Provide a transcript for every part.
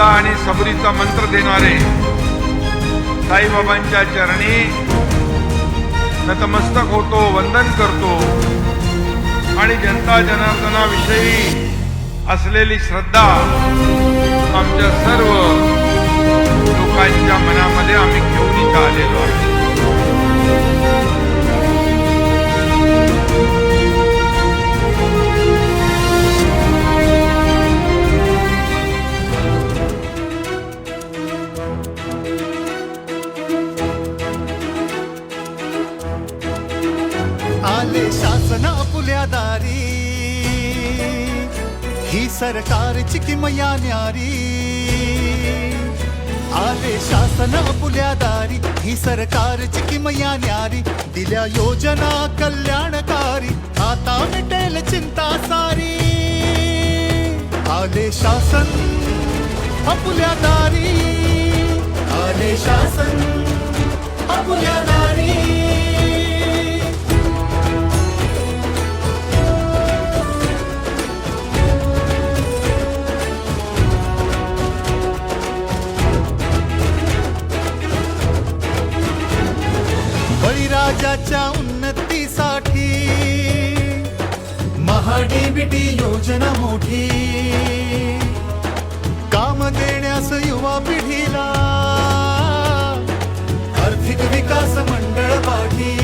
श्रद्धा आणि सबरीचा मंत्र देणारे साईबाबांच्या चरणी नतमस्तक होतो वंदन करतो. आणि जनता जनार्दनाविषयी असलेली श्रद्धा आमच्या सर्व लोकांच्या मनामध्ये आम्ही घेऊन इथं आलेलो आहे आले शासन आपुल्या दारी ही सरकारची किमया न्यारी. आले शासन आपुल्या दारी ही सरकारची किमया न्यारी. दिल्या योजना कल्याणकारी आता मिटेल चिंता सारी. आले शासन आपुल्या दारी आले शासन देशाच्या उन्नतीसाठी. महाडीबीटी योजना मोठी. काम देण्यास युवा पिढीला. आर्थिक विकास मंडळ पाठी.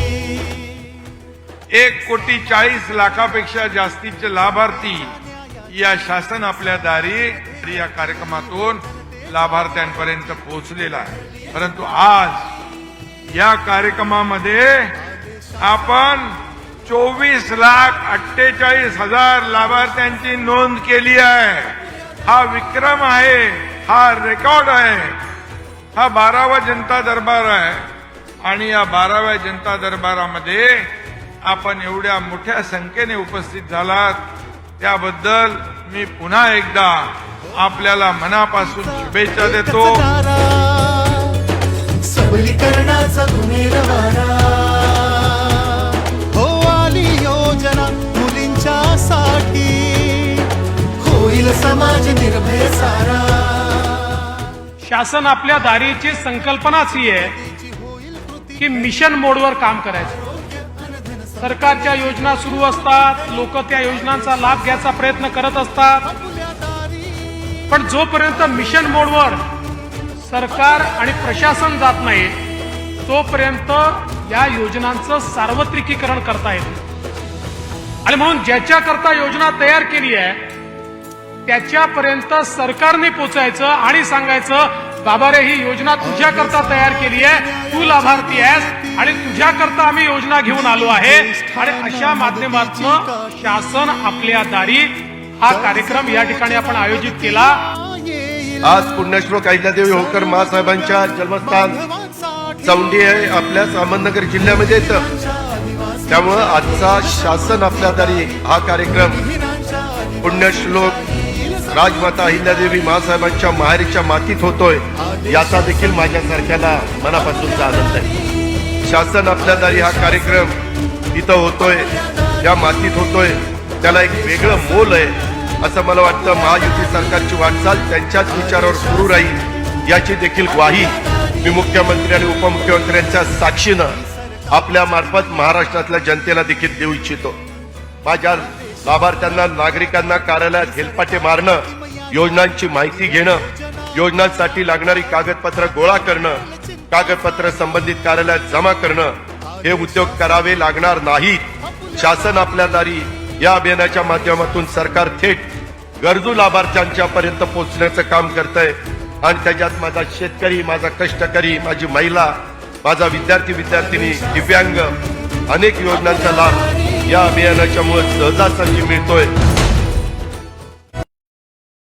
एक कोटी चाळीस लाखापेक्षा जास्तीचे लाभार्थी या शासन आपल्या दारी या कार्यक्रमातून लाभार्थ्यांपर्यंत पोहोचलेला आहे. परंतु आज या कार्यक्रमामध्ये आपण चोवीस लाख अठ्ठेचाळीस हजार लाभार्थ्यांची नोंद केली आहे. हा विक्रम आहे हा रेकॉर्ड आहे हा बारावा जनता दरबार आहे. आणि या बाराव्या जनता दरबारामध्ये आपण एवढ्या मोठ्या संख्येने उपस्थित झालात. त्याबद्दल मी पुन्हा एकदा आपल्याला मनापासून शुभेच्छा देतो. सबलीकरणाचा तुम्ही रवाना. हो आली योजना मुलींच्या साठी होईल समाज निर्भय सारा. शासन आपल्या दारीची संकल्पनाच ही आहे की मिशन मोडवर काम करायचं. सरकारच्या योजना सुरू असतात लोक त्या योजनांचा लाभ घ्यायचा प्रयत्न करत असतात. पण जोपर्यंत मिशन मोडवर सरकार आणि प्रशासन जात नाही तोपर्यंत या योजनांचं सार्वत्रिकीकरण करता येत आणि म्हणून ज्याच्याकरता योजना तयार केली आहे त्याच्यापर्यंत सरकारने पोचायचं आणि सांगायचं बाबा रे ही योजना तुझ्याकरता तयार केली आहे तू लाभार्थी आहेस आणि तुझ्याकरता आम्ही योजना घेऊन आलो आहे. आणि अशा माध्यमातून शासन आपल्या दारी हा कार्यक्रम या ठिकाणी आपण आयोजित केला. आज पुण्यश्लोक अहिल्यादेवी होकर महासाहेबांच्या जन्मस्थान. चौंडी आहे आपल्याच अहमदनगर जिल्ह्यामध्ये येतं त्यामुळं आजचा शासन आपल्या दारी हा कार्यक्रम. पुण्यश्लोक राजमाता अहिल्यादेवी महासाहेबांच्या माहेरीच्या मातीत होतोय. याचा देखील माझ्यासारख्याला मनापासूनचा आनंद आहे. शासन आपल्या दारी हा कार्यक्रम इथं होतोय. या मातीत होतोय. त्याला एक वेगळं मोल आहे. असं मला वाटतं महायुती सरकारची वाटचाल त्यांच्याच विचारावर सुरू राहील याची देखील ग्वाही मी मुख्यमंत्री आणि उपमुख्यमंत्र्यांच्या साक्षीनं आपल्या मार्फत महाराष्ट्रातल्या जनतेला देखील देऊ इच्छितो. माझ्या लाभार्थ्यांना नागरिकांना कार्यालयात हेलपाटे मारणं योजनांची माहिती घेणं योजनांसाठी लागणारी कागदपत्र गोळा करणं कागदपत्र संबंधित कार्यालयात जमा करणं हे उद्योग करावे लागणार नाहीत. शासन आपल्या दारी या अभियानाच्या माध्यमातून सरकार थेट गरजू लाभार्थ्यांच्या पर्यंत पोहोचण्याचं काम करत आहे आणि त्याच्यात माझा शेतकरी माझा कष्टकरी माझी महिला माझा विद्यार्थी विद्यार्थिनी दिव्यांग अनेक योजनांचा लाभ या अभियानाच्यामुळे सहजासहजी मिळतोय.